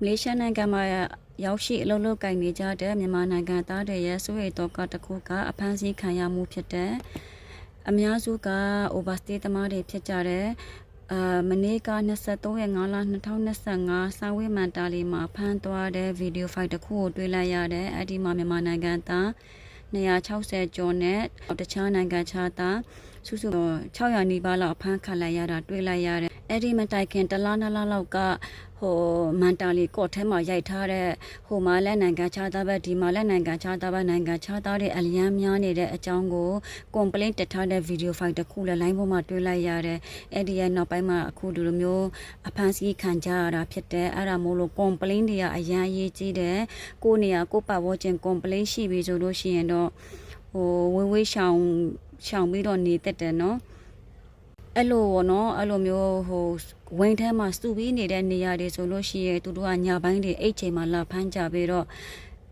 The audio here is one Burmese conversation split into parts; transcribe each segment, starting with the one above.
မလေးရှားနိုင်ငံမှာရောက်ရှိအလုပ်လုပ်ကိုင်နေကြတဲ့မြန်မာနိုင်ငံသားတွေရဲ့စိုးရိမ်တော့ကတစ်ခုကအဖမ်းဆီးခံရမှုဖြစ်တဲ့အများစုက overstay သမားတွေဖြစ်ကြတဲ့အာမနေ့က23ရက်5လ2025စာဝေးမန်တာလီမှာဖမ်းသွားတဲ့ဗီဒီယိုဖိုင်တစ်ခုကိုတွေ့လိုက်ရတယ်အဲ့ဒီမှာမြန်မာနိုင်ငံသား260ကျော်နဲ့တခြားနိုင်ငံခြားသားစုစု600နီးပါးလောက်အဖမ်းခံလိုက်ရတာတွေ့လိုက်ရတယ် အဲ့ဒီမတိုင်ခင်တလားနလားလောက်ကဟိုမန်တာလီကော့ထဲမှာရိုက်ထားတဲ့ဟိုမှာလက်နိုင်ငံခြားသားပဲဒီမှာလက်နိုင်ငံခြားသားပဲနိုင်ငံခြားသားတွေအလျံများနေတဲ့အကြောင်းကို complaint တက်ထားတဲ့ဗီဒီယိုဖိုင်တစ်ခုလည်း line ပေါ်မှာတွေ့လိုက်ရတယ်အဲ့ဒီရဲ့နောက်ပိုင်းမှာအခုဒီလိုမျိုးအဖမ်းဆီးခံကြရတာဖြစ်တယ်အဲ့ဒါမို့လို့ complaint တွေကအရန်ရေးကြီးတယ်ကိုယ့်နေရာကိုယ့်ပတ်ဝန်းကျင် complaint ရှိပြီဆိုလို့ရှိရင်တော့ဟိုဝေးဝေးရှောင်ရှောင်ပြီးတော့နေတတ်တယ်နော် အဲ့လိုပေါ့နော်အဲ့လိုမျိုးဟိုဝင်းထဲမှာစုပြီးနေတဲ့နေရာတွေဆိုလို့ရှိရင်သူတို့ကညာပိုင်းတွေအိတ်ချိန်မှာလာဖမ်းကြပြီးတော့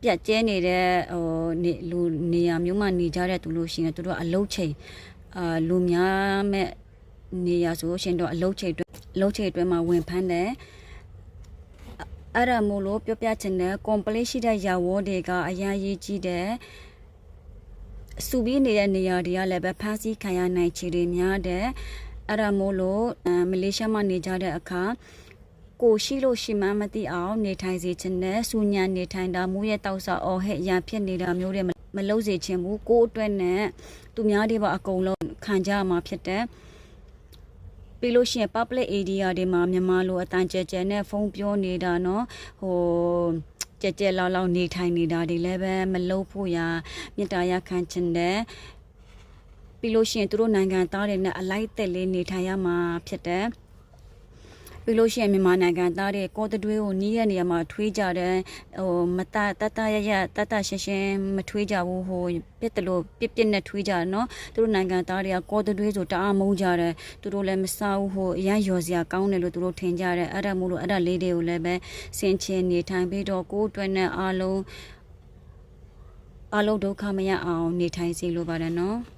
ပြက်ကျဲနေတဲ့ဟိုနေလူနေရာမျိုးမှာနေကြတဲ့သူလို့ရှိရင်သူတို့ကအလုတ်ချိန်အာလူများမဲ့နေရာဆိုလို့ရှိရင်တော့အလုတ်ချိန်အတွက်အလုတ်ချိန်အတွင်းမှာဝင်ဖမ်းတယ်အဲ့ဒါမို့လို့ပြောပြချင်တဲ့ complete ရှိတဲ့ရာဝတွေကအရန်ရေးကြီးတယ်စုပြီးနေတဲ့နေရာတွေကလည်းပဲဖမ်းဆီးခံရနိုင်ခြေတွေများတယ် အဲ့ဒါမို့လို့အဲမလေးရှားမှာနေကြတဲ့အခါကိုရှိလို့ရှိမှန်းမသိအောင်နေထိုင်စေချင်တဲ့စူညံနေထိုင်တာမူရဲ့တောက်စားအော်ဟဲ့ရန်ဖြစ်နေတာမျိုးတွေမမလုပ်စေချင်ဘူးကိုယ့်အတွက်နဲ့သူများတွေပါအကုန်လုံးခံကြရမှာဖြစ်တယ်ပြီးလို့ရှိရင် public area တွေမှာမြန်မာလိုအတန်ကျဲကျဲနဲ့ဖုန်းပြောနေတာเนาะဟိုကြဲကြဲလောက်လောက်နေထိုင်နေတာတွေလည်းပဲမလုပ်ဖို့ရာမေတ္တာရခံချင်တယ် ပြီးလို့ရှိရင်သူတို့နိုင်ငံသားတွေနဲ့အလိုက်သက်လေးနေထိုင်ရမှာဖြစ်တယ်ပြီးလို့ရှိရင်မြန်မာနိုင်ငံသားတွေကောတတွေးကိုနီးရနေရာမှာထွေးကြတယ်ဟိုမတတတရရတတရှင်းရှင်းမထွေးကြဘူးဟိုပြစ်တလို့ပြစ်ပြစ်နဲ့ထွေးကြတယ်နော်သူတို့နိုင်ငံသားတွေကကောတတွေးဆိုတအားမုန်းကြတယ်သူတို့လည်းမစားဘူးဟိုအရန်ရော်စရာကောင်းတယ်လို့သူတို့ထင်ကြတယ်အဲ့ဒါမို့လို့အဲ့ဒါလေးတွေကိုလည်းပဲစင်ချင်နေထိုင်ပြီးတော့ကိုယ်အတွက်နဲ့အားလုံးအလုံးဒုက္ခမရအောင်နေထိုင်စီလိုပါတယ်နော်